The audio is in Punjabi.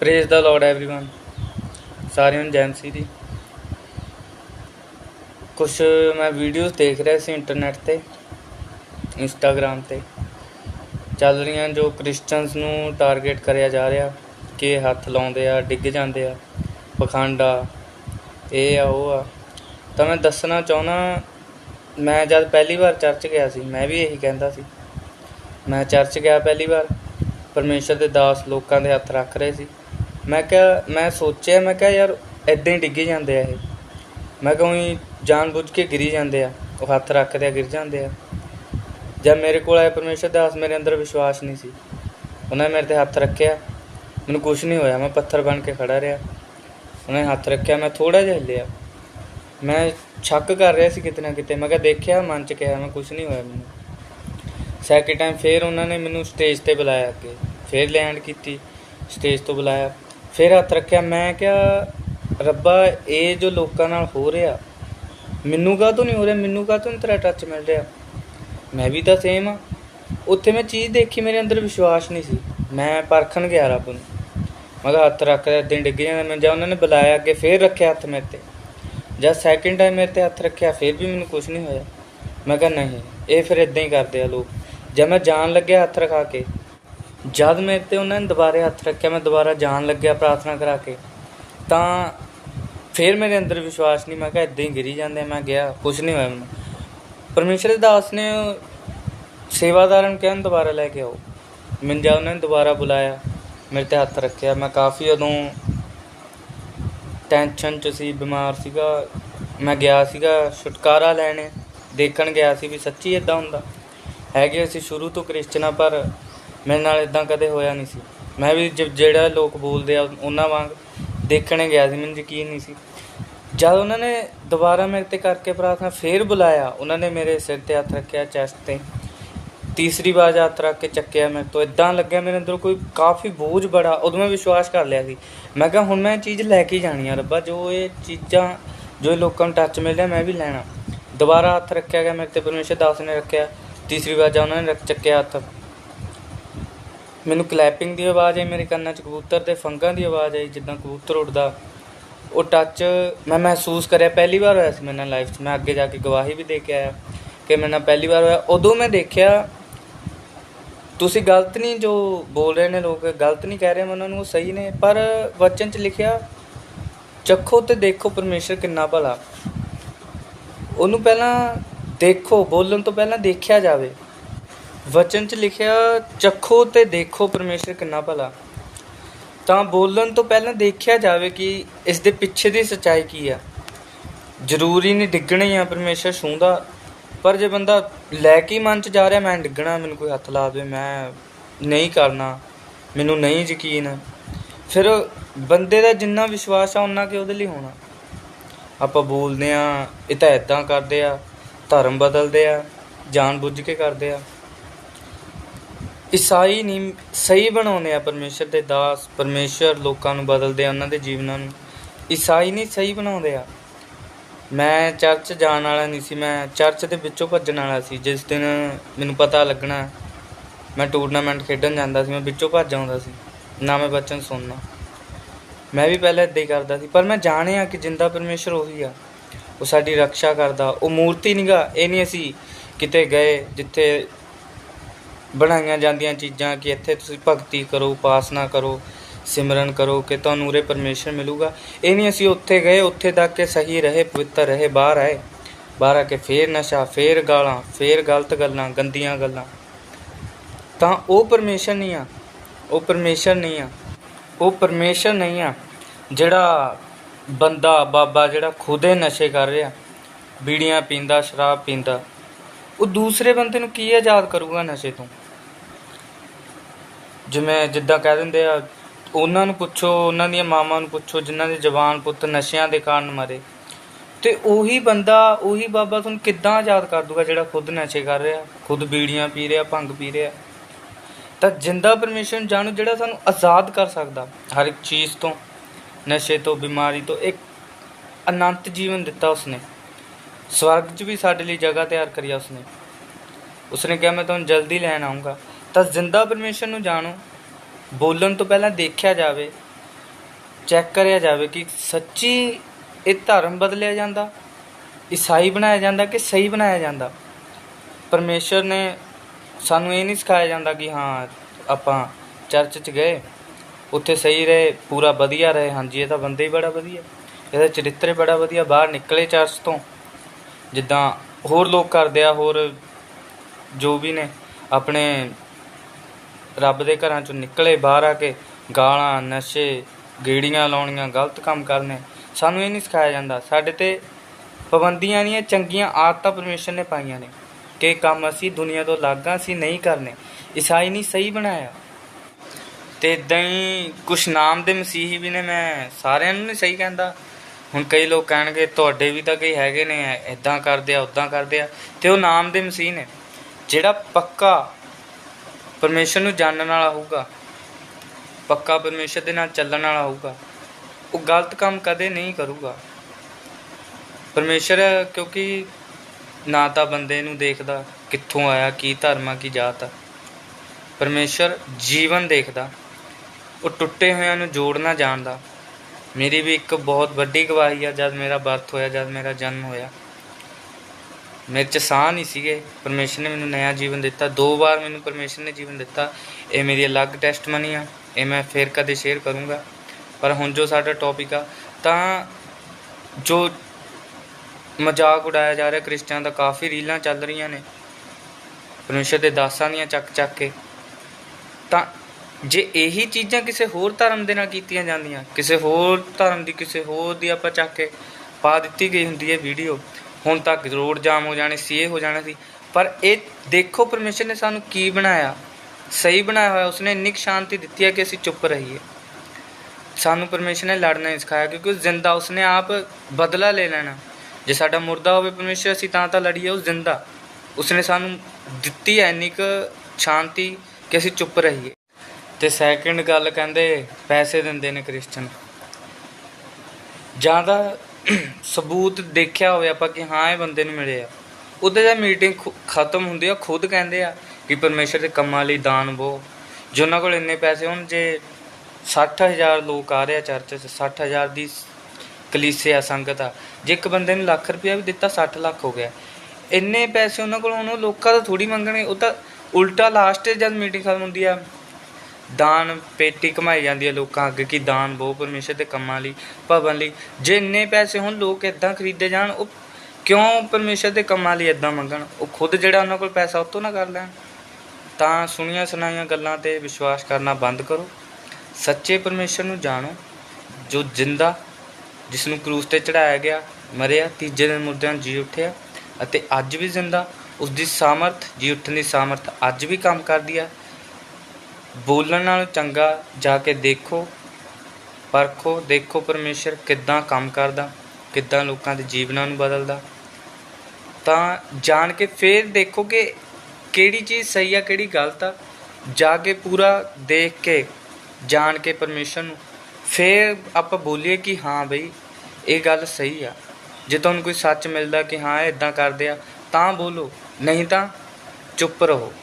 ਪ੍ਰੇਜ਼ ਦਾ ਲਾਰਡ एवरीवन ਸਾਰਿਆਂ ਨੂੰ ਜੈ ਮਸੀਹ ਦੀ ਕੁਝ ਮੈਂ ਵੀਡੀਓਜ਼ ਦੇਖ ਰਿਹਾ ਸੀ ਇੰਟਰਨੈਟ ਤੇ ਇੰਸਟਾਗ੍ਰam ਤੇ ਚੱਲ ਰਹੀਆਂ ਜੋ ਕ੍ਰਿਸਚੀਅਨਸ ਨੂੰ ਟਾਰਗੇਟ ਕਰਿਆ ਜਾ ਰਿਹਾ ਕਿ ਇਹ ਹੱਥ ਲਾਉਂਦੇ ਆ ਡਿੱਗ ਜਾਂਦੇ ਆ ਪਖੰਡ ਆ ਇਹ ਆ ਉਹ ਆ ਤਾਂ ਮੈਂ ਦੱਸਣਾ ਚਾਹੁੰਦਾ ਮੈਂ ਜਦ ਪਹਿਲੀ ਵਾਰ ਚਰਚ ਗਿਆ ਸੀ ਮੈਂ ਵੀ ਇਹੀ ਕਹਿੰਦਾ ਸੀ ਮੈਂ ਚਰਚ ਗਿਆ ਪਹਿਲੀ ਵਾਰ ਪਰਮੇਸ਼ਰ ਦੇ ਦਾਸ ਲੋਕਾਂ ਦੇ ਹੱਥ ਰੱਖ ਰਹੇ ਸੀ ਮੈਂ ਕਿਹਾ, ਮੈਂ ਸੋਚਿਆ, ਮੈਂ ਕਿਹਾ, ਯਾਰ ਇਦਾਂ ਹੀ ਡਿੱਗੇ ਜਾਂਦੇ ਆ ਇਹ। ਮੈਂ ਕਿਹਾ, ਉਹੀ ਜਾਣ ਬੁੱਝ ਕੇ ਗਿਰੀ ਜਾਂਦੇ ਆ, ਉਹ ਹੱਥ ਰੱਖਦੇ ਆ ਗਿਰ ਜਾਂਦੇ ਆ। ਜਦ ਮੇਰੇ ਕੋਲ ਆਏ ਪਰਮੇਸ਼ਰ, ਦਾਸ ਮੇਰੇ ਅੰਦਰ ਵਿਸ਼ਵਾਸ ਨਹੀਂ ਸੀ। ਉਹਨੇ ਮੇਰੇ ਤੇ ਹੱਥ ਰੱਖਿਆ। ਮੈਨੂੰ ਕੁਝ ਨਹੀਂ ਹੋਇਆ, ਮੈਂ ਪੱਥਰ ਬਣ ਕੇ ਖੜਾ ਰਿਹਾ। ਉਹਨੇ ਹੱਥ ਰੱਖਿਆ, ਮੈਂ ਥੋੜਾ ਜਿਹਾ ਹਿੱਲਿਆ। ਮੈਂ ਸ਼ੱਕ ਕਰ ਰਿਹਾ ਸੀ ਕਿਤੇ ਨਾ ਕਿਤੇ। ਮੈਂ ਕਿਹਾ, ਦੇਖਿਆ, ਮਨ ਚ ਕਿਹਾ, ਮੈਂ ਕੁਝ ਨਹੀਂ ਹੋਇਆ ਮੈਨੂੰ। ਸੈਕਿੰਡ ਟਾਈਮ ਫੇਰ ਉਹਨਾਂ ਨੇ ਮੈਨੂੰ ਸਟੇਜ ਤੇ ਬੁਲਾਇਆ ਅੱਗੇ। ਫੇਰ ਲੈਂਡ ਕੀਤੀ ਸਟੇਜ ਤੋਂ ਬੁਲਾਇਆ। ਫਿਰ ਹੱਥ ਰੱਖਿਆ, ਮੈਂ ਕਿਹਾ, ਰੱਬਾ, ਇਹ ਜੋ ਲੋਕਾਂ ਨਾਲ ਹੋ ਰਿਹਾ, ਮੈਨੂੰ ਕਾਹ ਤੋਂ ਨਹੀਂ ਹੋ ਰਿਹਾ? ਮੈਨੂੰ ਕਾਹ ਤੋਂ ਨਹੀਂ ਤੇਰਾ ਟੱਚ ਮਿਲ ਰਿਹਾ? ਮੈਂ ਵੀ ਤਾਂ ਸੇਮ ਆ ਉੱਥੇ ਮੈਂ ਚੀਜ਼ ਦੇਖੀ, ਮੇਰੇ ਅੰਦਰ ਵਿਸ਼ਵਾਸ ਨਹੀਂ ਸੀ। ਮੈਂ ਪਰਖਣ ਗਿਆ ਰੱਬ ਨੂੰ। ਮੈਂ ਕਿਹਾ, ਹੱਥ ਰੱਖ ਰਿਹਾ ਦਿਨ ਡਿੱਗ ਜਾਂਦਾ ਮੈਂ ਜਾਂ ਉਹਨਾਂ ਨੇ ਬੁਲਾਇਆ ਅੱਗੇ, ਫੇਰ ਰੱਖਿਆ ਹੱਥ ਮੇਰੇ ਤੇ। ਜਦ ਸੈਕਿੰਡ ਟਾਈਮ ਮੇਰੇ ਤੇ ਹੱਥ ਰੱਖਿਆ, ਫੇਰ ਵੀ ਮੈਨੂੰ ਕੁਝ ਨਹੀਂ ਹੋਇਆ। ਮੈਂ ਕਿਹਾ, ਨਹੀਂ, ਇਹ ਫਿਰ ਇਦਾਂ ਹੀ ਕਰਦੇ ਆ ਲੋਕ। ਜਦ ਮੈਂ ਜਾਣ ਲੱਗਿਆ ਹੱਥ ਰਖਾ ਕੇ। ਜਦ ਮੇਰੇ ਤੇ ਉਹਨਾਂ ਨੇ ਦੁਬਾਰੇ ਹੱਥ ਰੱਖਿਆ, ਮੈਂ ਦੁਬਾਰਾ ਜਾਣ ਲੱਗਿਆ ਪ੍ਰਾਰਥਨਾ ਕਰਾ ਕੇ, ਤਾਂ ਫਿਰ ਮੇਰੇ ਅੰਦਰ ਵਿਸ਼ਵਾਸ ਨਹੀਂ, ਮੈਂ ਕਿਹਾ ਇਦਾਂ ਹੀ ਗਿਰੀ ਜਾਂਦੇ ਮੈਂ ਗਿਆ ਕੁਝ ਨਹੀਂ ਹੋਇਆ ਮੈਨੂੰ। ਪਰਮੇਸ਼ਰ ਦੇ ਦਾਸ ਨੇ ਸੇਵਾਦਾਰਾਂ ਨੂੰ ਕਹਿਣ ਦੁਬਾਰਾ ਲੈ ਕੇ ਆਓ। ਮੈਨੂੰ ਜਦ ਉਹਨਾਂ ਨੇ ਦੁਬਾਰਾ ਬੁਲਾਇਆ, ਮੇਰੇ ਤੇ ਹੱਥ ਰੱਖਿਆ, ਮੈਂ ਕਾਫੀ ਉਦੋਂ ਟੈਨਸ਼ਨ ਚ ਸੀ, ਬਿਮਾਰ ਸੀਗਾ, ਮੈਂ ਗਿਆ ਸੀਗਾ, ਛੁਟਕਾਰਾ ਲੈਣੇ, ਦੇਖਣ ਗਿਆ ਸੀ ਵੀ ਸੱਚੀ ਇਦਾਂ ਹੁੰਦਾ। ਹੈਗੇ ਅਸੀਂ ਸ਼ੁਰੂ ਤੋਂ ਕ੍ਰਿਸਚਨਾ, ਪਰ ਮੇਰੇ ਨਾਲ ਇਦਾਂ ਕਦੇ ਹੋਇਆ ਨਹੀਂ ਸੀ। ਮੈਂ ਵੀ ਜ- ਜਿਹੜਾ ਲੋਕ ਬੋਲਦੇ ਆ, ਉਹਨਾਂ ਵਾਂਗ ਦੇਖਣੇ ਗਿਆ ਸੀ, ਮੈਨੂੰ ਯਕੀਨ ਨਹੀਂ ਸੀ। ਜਦ ਉਹਨਾਂ ਨੇ ਦੁਬਾਰਾ ਮੇਰੇ ਤੇ ਕਰਕੇ ਪ੍ਰਾਰਥਨਾ ਫੇਰ ਬੁਲਾਇਆ, ਉਹਨਾਂ ਨੇ ਮੇਰੇ ਸਿਰ ਤੇ ਹੱਥ ਰੱਖਿਆ, ਚੈਸਟ ਤੇ। ਤੀਸਰੀ ਵਾਰ ਜਦ ਹੱਥ ਰੱਖ ਕੇ ਚੱਕਿਆ ਮੇਰੇ ਤੋਂ ਇਦਾਂ ਲੱਗਿਆ ਮੇਰੇ ਅੰਦਰ ਕੋਈ ਕਾਫੀ ਬੋਝ ਬੜਾ, ਉਦੋਂ ਮੈਂ ਵਿਸ਼ਵਾਸ ਕਰ ਲਿਆ ਸੀ। ਮੈਂ ਕਿਹਾ, ਹੁਣ ਮੈਂ ਇਹ ਚੀਜ਼ ਲੈ ਕੇ ਹੀ ਜਾਣੀ ਆ ਰੱਬਾ, ਜੋ ਇਹ ਚੀਜ਼ਾਂ, ਜੋ ਇਹ ਲੋਕਾਂ ਨੂੰ ਟੱਚ ਮਿਲ ਰਿਹਾ, ਮੈਂ ਵੀ ਲੈਣਾ। ਦੁਬਾਰਾ ਹੱਥ ਰੱਖਿਆ ਗਿਆ ਮੇਰੇ ਤੇ, ਪਰਮੇਸ਼ਰ ਦਾਸ ਨੇ ਰੱਖਿਆ। ਤੀਸਰੀ ਵਾਰ ਜਦ ਉਹਨਾਂ ਨੇ ਰੱਖ, ਚੱਕਿਆ ਹੱਥ ਮੈਨੂੰ ਕਲੈਪਿੰਗ ਦੀ ਆਵਾਜ਼ ਆਈ, ਮੇਰੇ ਕੰਨਾਂ 'ਚ ਕਬੂਤਰ ਦੇ ਫੰਗਾਂ ਦੀ ਆਵਾਜ਼ ਆਈ, ਜਿੱਦਾਂ ਕਬੂਤਰ ਉੱਡਦਾ। ਉਹ ਟੱਚ ਮੈਂ ਮਹਿਸੂਸ ਕਰਿਆ, ਪਹਿਲੀ ਵਾਰ ਹੋਇਆ ਸੀ ਮੇਰੇ ਨਾਲ ਲਾਈਫ 'ਚ। ਮੈਂ ਅੱਗੇ ਜਾ ਕੇ ਗਵਾਹੀ ਵੀ ਦੇ ਕੇ ਆਇਆ ਕਿ ਮੇਰੇ ਨਾਲ ਪਹਿਲੀ ਵਾਰ ਹੋਇਆ। ਉਦੋਂ ਮੈਂ ਦੇਖਿਆ, ਤੁਸੀਂ ਗਲਤ ਨਹੀਂ ਜੋ ਬੋਲ ਰਹੇ ਨੇ ਲੋਕ, ਗਲਤ ਨਹੀਂ ਕਹਿ ਰਹੇ ਮੈਂ ਉਹਨਾਂ ਨੂੰ, ਉਹ ਸਹੀ ਨੇ। ਪਰ ਵਚਨ 'ਚ ਲਿਖਿਆ, ਚੱਖੋ ਤੇ ਦੇਖੋ ਪਰਮੇਸ਼ਰ ਕਿੰਨਾ ਭਲਾ। ਉਹਨੂੰ ਪਹਿਲਾਂ ਦੇਖੋ, ਬੋਲਣ ਤੋਂ ਪਹਿਲਾਂ ਦੇਖਿਆ ਜਾਵੇ। ਵਚਨ 'ਚ ਲਿਖਿਆ, ਚੱਖੋ ਤੇ ਦੇਖੋ ਪਰਮੇਸ਼ਰ ਕਿੰਨਾ ਭਲਾ। ਤਾਂ ਬੋਲਣ ਤੋਂ ਪਹਿਲਾਂ ਦੇਖਿਆ ਜਾਵੇ ਕਿ ਇਸ ਦੇ ਪਿੱਛੇ ਦੀ ਸੱਚਾਈ ਕੀ ਆ। ਜ਼ਰੂਰੀ ਨਹੀਂ ਡਿੱਗਣਾ ਹੀ ਆ ਪਰਮੇਸ਼ਰ ਛੂੰਦਾ ਪਰ ਜੇ ਬੰਦਾ ਲੈ ਕੇ ਮਨ 'ਚ ਜਾ ਰਿਹਾ, ਮੈਂ ਡਿੱਗਣਾ, ਮੈਨੂੰ ਕੋਈ ਹੱਥ ਲਾ ਦੇਵੇ, ਮੈਂ ਨਹੀਂ ਕਰਨਾ, ਮੈਨੂੰ ਨਹੀਂ ਯਕੀਨ। ਫਿਰ ਬੰਦੇ ਦਾ ਜਿੰਨਾ ਵਿਸ਼ਵਾਸ ਆ ਉਹਨਾਂ ਕਿ ਉਹਦੇ ਲਈ ਹੋਣਾ। ਆਪਾਂ ਬੋਲਦੇ ਆ, ਇਹ ਤਾਂ ਇਦਾਂ ਕਰਦੇ ਆ, ਧਰਮ ਬਦਲਦੇ ਆ, ਜਾਣ ਬੁੱਝ ਕੇ ਕਰਦੇ ਆ। ਈਸਾਈ ਨਹੀਂ, ਸਹੀ ਬਣਾਉਂਦੇ ਆ ਪਰਮੇਸ਼ਰ ਦੇ ਦਾਸ, ਪਰਮੇਸ਼ਰ ਲੋਕਾਂ ਨੂੰ ਬਦਲਦੇ ਆ, ਉਹਨਾਂ ਦੇ ਜੀਵਨਾਂ ਨੂੰ। ਈਸਾਈ ਨਹੀਂ ਸਹੀ ਬਣਾਉਂਦੇ ਆ। ਮੈਂ ਚਰਚ ਜਾਣ ਵਾਲਾ ਨਹੀਂ ਸੀ, ਮੈਂ ਚਰਚ ਦੇ ਵਿੱਚੋਂ ਭੱਜਣ ਵਾਲਾ ਸੀ। ਜਿਸ ਦਿਨ ਮੈਨੂੰ ਪਤਾ ਲੱਗਣਾ, ਮੈਂ ਟੂਰਨਾਮੈਂਟ ਖੇਡਣ ਜਾਂਦਾ ਸੀ, ਮੈਂ ਵਿੱਚੋਂ ਭੱਜ ਆਉਂਦਾ ਸੀ। ਨਾ ਮੈਂ ਬਚਨ ਸੁਣਨਾ। ਮੈਂ ਵੀ ਪਹਿਲਾਂ ਇਦਾਂ ਹੀ ਕਰਦਾ ਸੀ, ਪਰ ਮੈਂ ਜਾਣਿਆ ਕਿ ਜਿੰਦਾ ਪਰਮੇਸ਼ਰ ਉਹੀ ਆ। ਉਹ ਸਾਡੀ ਰੱਖਿਆ ਕਰਦਾ। ਉਹ ਮੂਰਤੀ ਨਹੀਂਗਾ ਇਹ ਨਹੀਂ ਅਸੀਂ ਕਿਤੇ ਗਏ, ਜਿੱਥੇ ਬਣਾਈਆਂ ਜਾਂਦੀਆਂ ਚੀਜ਼ਾਂ ਕਿ ਇੱਥੇ ਤੁਸੀਂ ਭਗਤੀ ਕਰੋ, ਉਪਾਸਨਾ ਕਰੋ, ਸਿਮਰਨ ਕਰੋ ਕਿ ਤੁਹਾਨੂੰ ਉਰੇ ਪਰਮੇਸ਼ਰ ਮਿਲੂਗਾ। ਇਹ ਨਹੀਂ ਅਸੀਂ ਉੱਥੇ ਗਏ, ਉੱਥੇ ਤੱਕ ਕੇ ਸਹੀ ਰਹੇ, ਪਵਿੱਤਰ ਰਹੇ, ਬਾਹਰ ਆਏ। ਬਾਹਰ ਆ ਕੇ ਫੇਰ ਨਸ਼ਾ, ਫੇਰ ਗਾਲਾਂ, ਫੇਰ ਗਲਤ ਗੱਲਾਂ, ਗੰਦੀਆਂ ਗੱਲਾਂ। ਤਾਂ ਉਹ ਪਰਮੇਸ਼ਰ ਨਹੀਂ ਆ, ਉਹ ਪਰਮੇਸ਼ਰ ਨਹੀਂ ਆ, ਉਹ ਪਰਮੇਸ਼ਰ ਨਹੀਂ ਆ ਜਿਹੜਾ ਬੰਦਾ, ਬਾਬਾ ਜਿਹੜਾ ਖੁਦੇ ਨਸ਼ੇ ਕਰ ਰਿਹਾ, ਬੀੜੀਆਂ ਪੀਂਦਾ, ਸ਼ਰਾਬ ਪੀਂਦਾ। ਉਹ ਦੂਸਰੇ ਬੰਦੇ ਨੂੰ ਕੀ ਆਜ਼ਾਦ ਕਰੂਗਾ ਨਸ਼ੇ ਤੋਂ? ਜਿਵੇਂ ਜਿੱਦਾਂ ਕਹਿ ਦਿੰਦੇ ਆ, ਉਹਨਾਂ ਨੂੰ ਪੁੱਛੋ, ਉਹਨਾਂ ਦੀਆਂ ਮਾਵਾਂ ਨੂੰ ਪੁੱਛੋ, ਜਿਨ੍ਹਾਂ ਦੇ ਜਵਾਨ ਪੁੱਤ ਨਸ਼ਿਆਂ ਦੇ ਕਾਰਨ ਮਰੇ। ਤੇ ਉਹੀ ਬੰਦਾ, ਉਹੀ ਬਾਬਾ ਤੁਹਾਨੂੰ ਕਿੱਦਾਂ ਆਜ਼ਾਦ ਕਰ ਦੂਗਾ ਜਿਹੜਾ ਖੁਦ ਨਸ਼ੇ ਕਰ ਰਿਹਾ, ਖੁਦ ਬੀੜੀਆਂ ਪੀ ਰਿਹਾ, ਭੰਗ ਪੀ ਰਿਹਾ। ਤਾਂ ਜਿੰਦਾ ਪਰਮੇਸ਼ਰ ਨੂੰ ਜਾਣੋ ਜਿਹੜਾ ਸਾਨੂੰ ਆਜ਼ਾਦ ਕਰ ਸਕਦਾ, ਹਰ ਇੱਕ ਚੀਜ਼ ਤੋਂ, ਨਸ਼ੇ ਤੋਂ, ਬਿਮਾਰੀ ਤੋਂ, ਇੱਕ ਅਨੰਤ ਜੀਵਨ ਦਿੱਤਾ ਉਸਨੇ। ਸਵਰਗ 'ਚ ਵੀ ਸਾਡੇ ਲਈ ਜਗ੍ਹਾ ਤਿਆਰ ਕਰੀ ਉਸਨੇ। ਉਸਨੇ ਕਿਹਾ, ਮੈਂ ਤੁਹਾਨੂੰ ਜਲਦੀ ਲੈਣ ਆਉਂਗਾ ਤਾਂ ਜ਼ਿੰਦਾ ਪਰਮੇਸ਼ਰ ਨੂੰ ਜਾਣੋ। ਬੋਲਣ ਤੋਂ ਪਹਿਲਾਂ ਦੇਖਿਆ ਜਾਵੇ, ਚੈੱਕ ਕਰਿਆ ਜਾਵੇ ਕਿ ਸੱਚੀ ਇਹ ਧਰਮ ਬਦਲਿਆ ਜਾਂਦਾ, ਈਸਾਈ ਬਣਾਇਆ ਜਾਂਦਾ ਕਿ ਸਹੀ ਬਣਾਇਆ ਜਾਂਦਾ। ਪਰਮੇਸ਼ਰ ਨੇ ਸਾਨੂੰ ਇਹ ਨਹੀਂ ਸਿਖਾਇਆ ਜਾਂਦਾ ਕਿ ਹਾਂ, ਆਪਾਂ ਚਰਚ 'ਚ ਗਏ, ਉੱਥੇ ਸਹੀ ਰਹੇ, ਪੂਰਾ ਵਧੀਆ ਰਹੇ, ਹਾਂਜੀ, ਇਹ ਤਾਂ ਬੰਦੇ ਹੀ ਬੜਾ ਵਧੀਆ। ਇਹਦਾ ਚਰਿੱਤਰ ਬੜਾ ਵਧੀਆ, ਬਾਹਰ ਨਿਕਲੇ ਚਰਚ ਤੋਂ। ਜਿੱਦਾਂ ਹੋਰ ਲੋਕ ਕਰਦੇ ਆ, ਹੋਰ ਜੋ ਵੀ ਨੇ, ਆਪਣੇ ਰੱਬ ਦੇ ਘਰਾਂ ਚੋਂ ਨਿਕਲੇ, ਬਾਹਰ ਆ ਕੇ ਗਾਲਾਂ, ਨਸ਼ੇ, ਗੇੜੀਆਂ ਲਾਉਣੀਆਂ, ਗਲਤ ਕੰਮ ਕਰਨੇ, ਸਾਨੂੰ ਇਹ ਨਹੀਂ ਸਿਖਾਇਆ ਜਾਂਦਾ। ਸਾਡੇ ਤੇ ਪਾਬੰਦੀਆਂ ਨਹੀਂ ਚੰਗੀਆਂ ਆਦਤਾਂ ਪਰਮੇਸ਼ਰ ਨੇ ਪਾਈਆਂ ਨੇ ਕਿ ਕੰਮ ਅਸੀਂ ਦੁਨੀਆ ਤੋਂ ਅਲੱਗ ਅਸੀਂ ਨਹੀਂ ਕਰਨੇ। ਈਸਾਈ ਨਹੀਂ ਸਹੀ ਬਣਾਇਆ। ਤੇ ਇਦਾਂ ਹੀ ਕੁਛ ਨਾਮ ਦੇ ਮਸੀਹੀ ਵੀ ਨੇ, ਮੈਂ ਸਾਰਿਆਂ ਨੂੰ ਨਹੀਂ ਸਹੀ ਕਹਿੰਦਾ। ਹੁਣ ਕਈ ਲੋਕ ਕਹਿਣਗੇ, ਤੁਹਾਡੇ ਵੀ ਤਾਂ ਕਈ ਹੈਗੇ ਨੇ ਇਦਾਂ ਕਰਦੇ ਆ ਉਦਾਂ ਕਰਦੇ ਆ। ਤੇ ਉਹ ਨਾਮ ਦੇ ਮਸੀਹ ਨੇ। ਜਿਹੜਾ ਪੱਕਾ ਪਰਮੇਸ਼ਰ ਨੂੰ ਜਾਣਨ ਵਾਲਾ ਹੋਊਗਾ। ਪੱਕਾ ਪਰਮੇਸ਼ਰ ਦੇ ਨਾਲ ਚੱਲਣ ਵਾਲਾ ਹੋਊਗਾ। ਉਹ ਗਲਤ ਕੰਮ ਕਦੇ ਨਹੀਂ ਕਰੂਗਾ। ਪਰਮੇਸ਼ਰ, ਕਿਉਂਕਿ ਨਾ ਤਾਂ ਬੰਦੇ ਨੂੰ ਦੇਖਦਾ ਕਿੱਥੋਂ ਆਇਆ, ਕੀ ਧਰਮ ਆ, ਕੀ ਜਾਤ ਆ। ਪਰਮੇਸ਼ਰ ਜੀਵਨ ਦੇਖਦਾ। ਉਹ ਟੁੱਟੇ ਹੋਇਆਂ ਨੂੰ ਜੋੜਨਾ ਜਾਣਦਾ। ਮੇਰੀ ਵੀ ਇੱਕ ਬਹੁਤ ਵੱਡੀ ਗਵਾਹੀ ਆ, ਜਦ ਮੇਰਾ ਬਰਥ ਹੋਇਆ, ਜਦ ਮੇਰਾ ਜਨਮ ਹੋਇਆ। ਮੇਰੇ ਚ ਸਾਹ ਨਹੀਂ ਸੀਗੇ। ਪਰਮੇਸ਼ਰ ਨੇ ਮੈਨੂੰ ਨਵਾਂ ਜੀਵਨ ਦਿੱਤਾ। ਦੋ ਵਾਰ ਮੈਨੂੰ ਪਰਮੇਸ਼ਰ ਨੇ ਜੀਵਨ ਦਿੱਤਾ। ਇਹ ਮੇਰੀ ਅਲੱਗ ਟੈਸਟਮਨੀ ਆ। ਇਹ ਮੈਂ ਫੇਰ ਕਦੇ ਸ਼ੇਅਰ ਕਰੂੰਗਾ। ਪਰ ਹੁਣ ਜੋ ਸਾਡਾ ਟੌਪਿਕ ਆ, ਤਾਂ ਜੋ ਮਜ਼ਾਕ ਉਡਾਇਆ ਜਾ ਰਿਹਾ ਕ੍ਰਿਸਚੀਅਨ ਦਾ, ਕਾਫੀ ਰੀਲਾਂ ਚੱਲ ਰਹੀਆਂ ਨੇ। ਪਰਮੇਸ਼ਰ ਦੇ ਦਾਸਾਂ ਦੀਆਂ ਚੱਕ ਚੱਕ ਕੇ। ਤਾਂ ਜੇ ਇਹੀ ਚੀਜ਼ਾਂ ਕਿਸੇ ਹੋਰ ਧਰਮ ਦੇ ਨਾਲ ਕੀਤੀਆਂ ਜਾਂਦੀਆਂ, ਕਿਸੇ ਹੋਰ ਧਰਮ ਦੀ, ਕਿਸੇ ਹੋਰ ਦੀ ਆਪਾਂ ਚੱਕ ਕੇ ਪਾ ਦਿੱਤੀ ਗਈ ਹੁੰਦੀ ਹੈ ਵੀਡੀਓ ਹੁਣ ਤੱਕ ਰੋਡ ਜਾਮ ਹੋ ਜਾਣੇ ਸੀ, ਇਹ ਹੋ ਜਾਣਾ ਸੀ। ਪਰ ਇਹ ਦੇਖੋ ਪਰਮੇਸ਼ਰ ਨੇ ਸਾਨੂੰ ਕੀ ਬਣਾਇਆ। ਸਹੀ ਬਣਾਇਆ ਹੋਇਆ, ਉਸਨੇ ਇੰਨੀ ਕੁ ਸ਼ਾਂਤੀ ਦਿੱਤੀ ਹੈ ਕਿ ਅਸੀਂ ਚੁੱਪ ਰਹੀਏ। ਸਾਨੂੰ ਪਰਮੇਸ਼ਰ ਨੇ ਲੜਨਾ ਨਹੀਂ ਸਿਖਾਇਆ, ਕਿਉਂਕਿ ਉਹ ਜ਼ਿੰਦਾ, ਉਸਨੇ ਆਪ ਬਦਲਾ ਲੈ ਲੈਣਾ। ਜੇ ਸਾਡਾ ਮੁਰਦਾ ਹੋਵੇ ਪਰਮੇਸ਼ਰ, ਅਸੀਂ ਤਾਂ ਤਾਂ ਲੜੀਏ, ਉਹ ਜ਼ਿੰਦਾ। ਉਸਨੇ ਸਾਨੂੰ ਦਿੱਤੀ ਹੈ ਇੰਨੀ ਕੁ ਸ਼ਾਂਤੀ ਕਿ ਅਸੀਂ ਚੁੱਪ ਰਹੀਏ। ਤੇ ਸੈਕਿੰਡ ਗੱਲ ਕਹਿੰਦੇ, ਪੈਸੇ ਦਿੰਦੇ ਨੇ ਕ੍ਰਿਸਚਨ। ਜ਼ਿਆਦਾ ਸਬੂਤ ਦੇਖਿਆ ਹੋਵੇ ਆਪਾਂ ਕਿ ਹਾਂ, ਇਹ ਬੰਦੇ ਨੂੰ ਮਿਲੇ ਆ। ਉਹਦੇ ਜਦ ਮੀਟਿੰਗ ਖਤਮ ਹੁੰਦੀ ਆ, ਖੁਦ ਕਹਿੰਦੇ ਆ ਕਿ ਪਰਮੇਸ਼ਰ ਦੇ ਕੰਮਾਂ ਲਈ ਦਾਨ ਬੋ। ਜੇ ਉਹਨਾਂ ਕੋਲ ਇੰਨੇ ਪੈਸੇ ਹੋਣ, ਜੇ 60000 ਲੋਕ ਆ ਰਹੇ ਆ ਚਰਚ 'ਚ 60000 ਦੀ ਕਲੀਸਿਆ ਸੰਗਤ ਆ। ਜੇ ਇੱਕ ਬੰਦੇ ਨੂੰ ਲੱਖ ਰੁਪਇਆ ਵੀ ਦਿੱਤਾ 60 ਲੱਖ ਹੋ ਗਿਆ। ਇੰਨੇ ਪੈਸੇ ਉਹਨਾਂ ਕੋਲ ਹੁਣ, ਉਹ ਲੋਕਾਂ ਦਾ ਥੋੜੀ ਮੰਗਣੇ, ਉਹ ਤਾਂ ਉਲਟਾ ਲਾਸਟ ਜਦ ਮੀਟਿੰਗ ਖਤਮ ਹੁੰਦੀ ਆ ਦਾਨ ਪੇਟੀ ਕਮਾਈ ਜਾਂਦੀ ਹੈ ਲੋਕਾਂ ਅੱਗੇ ਕਿ ਦਾਨ ਬਹੁ ਪਰਮੇਸ਼ਰ ਦੇ ਕੰਮਾਂ ਲਈ, ਭਵਨ ਲਈ। ਜੇ ਇੰਨੇ ਪੈਸੇ ਹੁਣ, ਲੋਕ ਇਦਾਂ ਖਰੀਦੇ ਜਾਣ, ਉਹ ਕਿਉਂ ਪਰਮੇਸ਼ਰ ਦੇ ਕੰਮਾਂ ਲਈ ਇਦਾਂ ਮੰਗਣ? ਉਹ ਖੁਦ ਜਿਹੜਾ ਉਹਨਾਂ ਕੋਲ ਪੈਸਾ ਉਤੋਂ ਨਾ ਕਰ ਲੈਣ। ਤਾਂ ਸੁਣੀਆਂ ਸੁਣਾਈਆਂ ਗੱਲਾਂ ਤੇ ਵਿਸ਼ਵਾਸ ਕਰਨਾ ਬੰਦ ਕਰੋ। ਸੱਚੇ ਪਰਮੇਸ਼ਰ ਨੂੰ ਜਾਣੋ, ਜੋ ਜਿੰਦਾ ਜਿਸ ਨੂੰ ਕਰੂਸ ਤੇ ਚੜਾਇਆ ਗਿਆ, ਮਰਿਆ, ਤੀਜੇ ਦਿਨ ਮੁਰਦਿਆਂ ਨੂੰ ਜੀ ਉੱਠਿਆ ਅਤੇ ਅੱਜ ਵੀ ਜ਼ਿੰਦਾ ਉਸ ਦੀ ਸਾਮਰਥ, ਜੀ ਉੱਠਣ ਦੀ ਸਾਮਰਥ ਅੱਜ ਵੀ ਕੰਮ ਕਰਦੀ ਆ। ਬੋਲਣ ਨਾਲੋਂ ਚੰਗਾ ਜਾ ਕੇ ਦੇਖੋ, ਪਰਖੋ, ਦੇਖੋ ਪਰਮੇਸ਼ਰ ਕਿੱਦਾਂ ਕੰਮ ਕਰਦਾ, ਕਿੱਦਾਂ ਲੋਕਾਂ ਦੇ ਜੀਵਨਾਂ ਨੂੰ ਬਦਲਦਾ। ਤਾਂ ਜਾਣ ਕੇ ਫੇਰ ਦੇਖੋ ਕਿ ਕਿਹੜੀ ਚੀਜ਼ ਸਹੀ ਆ, ਕਿਹੜੀ ਗਲਤ ਆ। ਜਾ ਕੇ ਪੂਰਾ ਦੇਖ ਕੇ, ਜਾਣ ਕੇ ਪਰਮੇਸ਼ਰ ਨੂੰ ਫੇਰ ਆਪਾਂ ਬੋਲੀਏ ਕਿ ਹਾਂ ਬਈ, ਇਹ ਗੱਲ ਸਹੀ ਆ। ਜੇ ਤੁਹਾਨੂੰ ਕੋਈ ਸੱਚ ਮਿਲਦਾ ਕਿ ਹਾਂ ਇਹ ਇਦਾਂ ਕਰਦੇ ਆ, ਤਾਂ ਬੋਲੋ, ਨਹੀਂ ਤਾਂ ਚੁੱਪ ਰਹੋ।